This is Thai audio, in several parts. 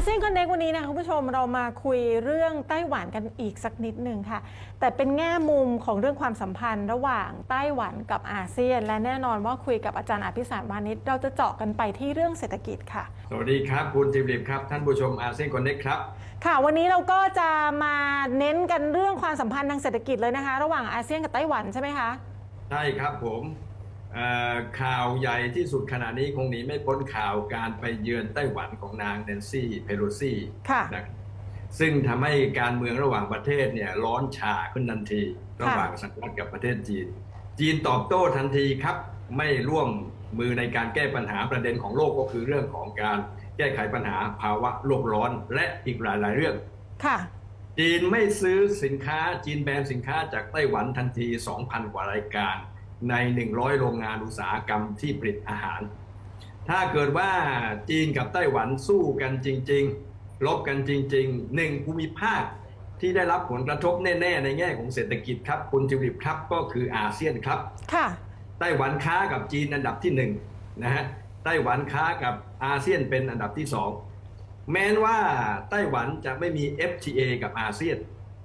วันนี้นะคะคุณผู้ชมเรามาคุยเรื่องไต้หวันกันอีกสักนิดหนึ่งค่ะ แต่เป็นแง่มุมของเรื่องความสัมพันธ์ระหว่างไต้หวันกับอาเซียน และแน่นอนว่าคุยกับอาจารย์อภิสารวานิชเราจะเจาะกันไปที่เรื่องเศรษฐกิจค่ะ สวัสดีครับ คุณจิบลิบครับ ท่านผู้ชมอาเซียนคอนเน็กครับ ค่ะ วันนี้เราก็จะมาเน้นกันเรื่องความสัมพันธ์ทางเศรษฐกิจเลยนะคะ ระหว่างอาเซียนกับไต้หวันใช่ไหมคะใช่ครับผมเอ่อ ข่าวใหญ่ที่สุดขณะนี้คงหนีไม่พ้นข่าวการไปเยือนไต้หวันของนางแนนซี่เพโลซี่ค่ะนะซึ่งทำให้การเมืองระหว่างประเทศเนี่ยร้อนฉาขึ้นทันที ระหว่างสหรัฐกับประเทศจีน จีนตอบโต้ทันทีครับ ไม่ร่วมมือในการแก้ปัญหาประเด็นของโลกก็คือเรื่องของการแก้ไขปัญหาภาวะโลกร้อนและอีกหลายๆเรื่องค่ะจีนไม่ซื้อสินค้าจีนแบนสินค้าจากไต้หวันทันที 2,000 กว่ารายการ ใน 100 โรงงานอุตสาหกรรมที่ผลิตอาหาร ถ้าเกิดว่าจีนกับไต้หวันสู้กันจริง ๆ ลบกันจริงๆหนึ่งภูมิภาคที่ได้รับผลกระทบแน่ ๆ ในแง่ของเศรษฐกิจครับคุณจิวริบครับก็คืออาเซียนครับค่ะไต้หวันค้ากับจีนอันดับที่หนึ่งนะฮะไต้หวันค้ากับอาเซียนเป็นอันดับที่สองแม้นว่าไต้หวันจะไม่มี FTA กับอาเซียน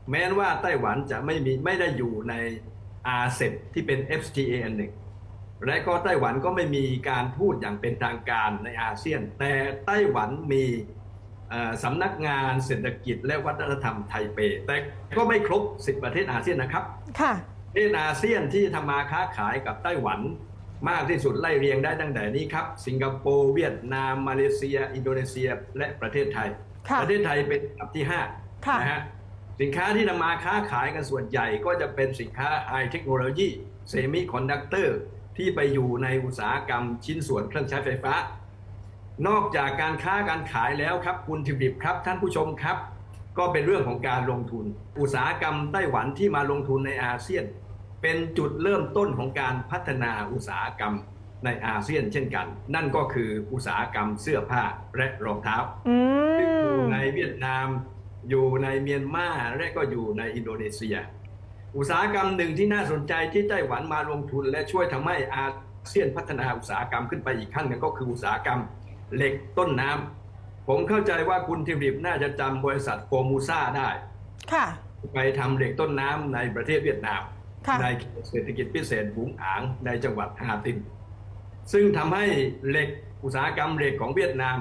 แม้นว่าไต้หวันจะไม่มีไม่ได้อยู่ใน อาเซบที่เป็น FTA อันหนึ่งและก็ไต้หวันก็ไม่มีการพูดอย่างเป็นทางการในอาเซียน แต่ไต้หวันมีเอ่อสำนักงานเศรษฐกิจและวัฒนธรรมไทเป แต่ก็ไม่ครบ 10 ประเทศอาเซียนนะครับค่ะประเทศอาเซียนที่ทำมาค้าขายกับไต้หวันมากที่สุดไล่เรียงได้ตั้งแต่นี้ครับ สิงคโปร์เวียดนาม มาเลเซีย อินโดนีเซีย และประเทศไทยค่ะประเทศไทยเป็นอันดับที่ค่ะ5นะฮะ สินค้าที่นำมาค้าขายกันส่วนใหญ่ก็จะเป็นสินค้าไฮเทคโนโลยีเซมิคอนดักเตอร์ที่ไปอยู่ในอุตสาหกรรมชิ้นส่วนเครื่องใช้ไฟฟ้า นอกจากการค้าการขายแล้วครับคุณทิบิบครับ ท่านผู้ชมครับ ก็เป็นเรื่องของการลงทุน อุตสาหกรรมไต้หวันที่มาลงทุนในอาเซียน เป็นจุดเริ่มต้นของการพัฒนาอุตสาหกรรมในอาเซียนเช่นกัน นั่นก็คืออุตสาหกรรมเสื้อผ้าและรองเท้าอืซึ่งอมยู่ในเวียดนาม อยู่ในเมียนมาและก็อยู่ในอินโดนีเซีย อุตสาหกรรมหนึ่งที่น่าสนใจที่ไต้หวันมาลงทุน และช่วยทำให้อาเซียนพัฒนาอุตสาหกรรมขึ้นไปอีกขั้นหนึงก็คืออุตสาหกรรมเหล็กต้นน้ำผมเข้าใจว่าคุณทิริบน่าจะจำบริษัทโฟมูซ่าได้ค่ะไปทำเหล็กต้นน้ำในประเทศเวียดนามค่ะในเศรษฐกิจพิเศษบุงอางในจังหวัดฮาติน ซึ่งทำให้เหล็กอุตสาหกรรมเหล็กของเวียดนาม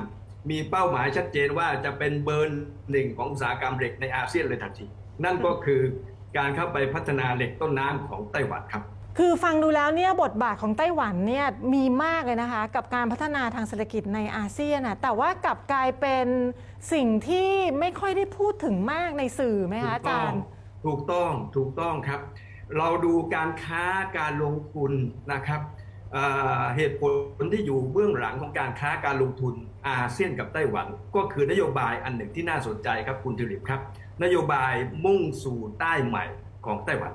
มีเป้าหมายชัดเจนว่าจะเป็นเบอร์หนึ่งของอุตสาหกรรมเหล็กในอาเซียนเลยทันทีนั่นก็คือการเข้าไปพัฒนาเหล็กต้นน้ำของไต้หวันครับ คือฟังดูแล้วเนี่ยบทบาทของไต้หวันเนี่ยมีมากเลยนะคะ กับการพัฒนาทางเศรษฐกิจในอาเซียนนะแต่ว่ากลับกลายเป็นสิ่งที่ไม่ค่อยได้พูดถึงมากในสื่อไหมคะอาจารย์ ถูกต้องถูกต้องครับ เราดูการค้าการลงทุนนะครับเอ่อเหตุผลที่อยู่เบื้องหลังของการค้าการลงทุน อาเซียนกับไต้หวัน ก็คือนโยบายอันหนึ่งที่น่าสนใจครับคุณทิริปครับ นโยบายมุ่งสู่ใต้ใหม่ของไต้หวัน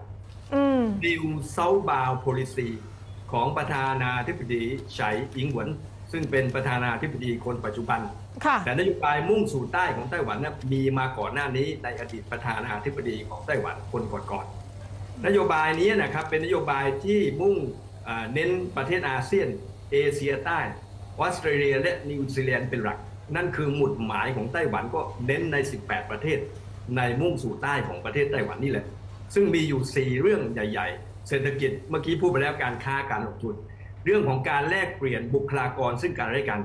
อืม New Southbound Policy ของประธานาธิบดีไฉอิงหวน ซึ่งเป็นประธานาธิบดีคนปัจจุบันค่ะแต่นโยบายมุ่งสู่ใต้ของไต้หวันนะมีมาก่อนหน้านี้ในอดีตประธานาธิบดีของไต้หวันคนก่อนๆนโยบายนี้นะครับเป็นนโยบายที่มุ่งเอ่อเน้นประเทศอาเซียนเอเชียใต้ ออสเตรเลียและนิวซีแลนด์เป็นหลัก นั่นคือหมุดหมายของไต้หวันก็เน้นใน 18 ประเทศ ในมุ่งสู่ใต้ของประเทศไต้หวันนี่แหละ ซึ่งมีอยู่ 4 เรื่องใหญ่ ๆ เศรษฐกิจเมื่อกี้พูดไปแล้วการค้าการลงทุน เรื่องของการแลกเปลี่ยนบุคลากรซึ่งกันและกัน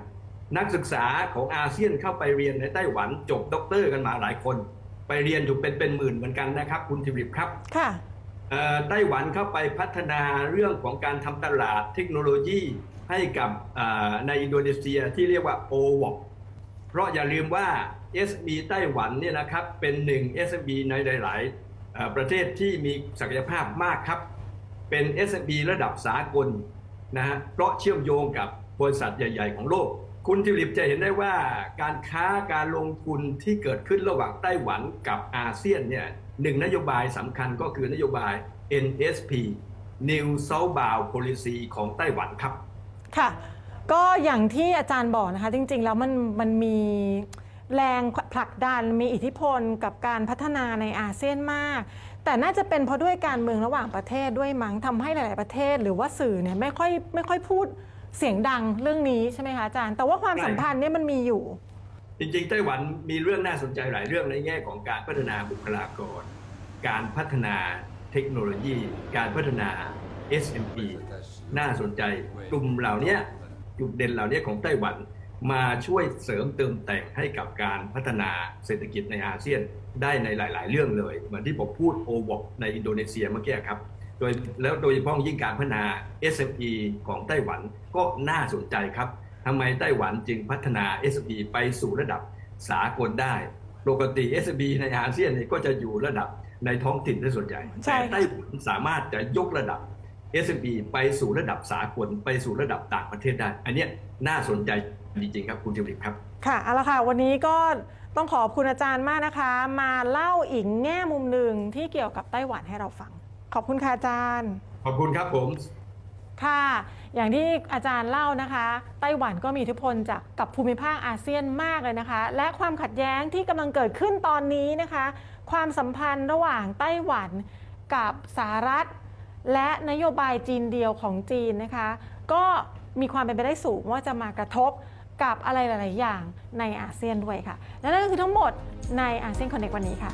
นักศึกษาของอาเซียนเข้าไปเรียนในไต้หวันจบด็อกเตอร์กันมาหลายคน ไปเรียนอยู่เป็นเป็นหมื่นเหมือนกันนะครับ คุณทิริปครับค่ะเอ่อไต้หวันเข้าไปพัฒนาเรื่องของการทำตลาดเทคโนโลยี ให้กับในอินโดนีเซียที่เรียกว่า o w o c เพราะอย่าลืมว่า SB ไต้หวันเนี่ยนะครับเป็นหนึ่ง SB ในหลาย ๆ ประเทศที่มีศักยภาพมากครับ เป็น SB ระดับสากลนะฮะเพราะเชื่อมโยงกับบริษัทใหญ่ ๆ ของโลก คุณทิริปจะเห็นได้ว่าการค้าการลงทุนที่เกิดขึ้นระหว่างไต้หวันกับอาเซียนเนี่ยหนึ่งนโยบายสำคัญก็คือนโยบาย NSP New Southbound Policy ของไต้หวันครับ ค่ะ ก็อย่างที่อาจารย์บอกนะคะ จริง ๆ แล้วมันมันมีแรงผลักดันมีอิทธิพลกับการพัฒนาในอาเซียนมาก แต่น่าจะเป็นเพราะด้วยการเมืองระหว่างประเทศด้วยมั้งทำให้หลาย ๆประเทศ หรือว่าสื่อเนี่ยไม่ค่อยไม่ค่อยพูดเสียงดังเรื่องนี้ใช่ไหมคะอาจารย์ แต่ว่าความสัมพันธ์เนี่ยมันมีอยู่ จริงๆไต้หวันมีเรื่องน่าสนใจหลายเรื่องในแง่ของการพัฒนาบุคลากร การพัฒนาเทคโนโลยี การพัฒนา SME น่าสนใจกลุ่มเหล่านี้จุดเด่นเหล่านี้ของไต้หวัน มาช่วยเสริมเติมแต่งให้กับการพัฒนาเศรษฐกิจในอาเซียนได้ในหลาย ๆ เรื่องเลย เหมือนที่ผมพูดโอวอกในอินโดนีเซียเมื่อกี้ครับโดยแล้วโดยเฉพาะยิ่งการพัฒนา SME ของไต้หวันก็น่าสนใจครับทำไมไต้หวันจึงพัฒนา SME ไปสู่ระดับสากลได้ปกติ SME ในอาเซียนนี่ก็จะอยู่ระดับในท้องถิ่นได้ส่วนใหญ่ใช่แต่ค่ะไต้หวันสามารถจะยกระดับ SME ไปสู่ระดับสากลไปสู่ระดับต่างประเทศได้ อันเนี้ยน่าสนใจจริงๆครับคุณจิวลิปครับค่ะเอาละค่ะ วันนี้ก็ต้องขอบคุณอาจารย์มากนะคะ มาเล่าอีกแง่มุมหนึ่งที่เกี่ยวกับไต้หวันให้เราฟัง ขอบคุณค่ะอาจารย์ ขอบคุณครับผมค่ะ อย่างที่อาจารย์เล่านะคะ ไต้หวันก็มีอิทธิพลจากกับภูมิภาคอาเซียนมากเลยนะคะ และความขัดแย้งที่กำลังเกิดขึ้นตอนนี้นะคะ ความสัมพันธ์ระหว่างไต้หวันกับสหรัฐ และนโยบายจีนเดียวของจีนนะคะ ก็มีความเป็นไปได้สูงว่าจะมากระทบกับอะไรหลาย ๆ อย่างในอาเซียนด้วยค่ะ และนั่นก็คือทั้งหมดในอาเซียนคอนเนควันนี้ค่ะ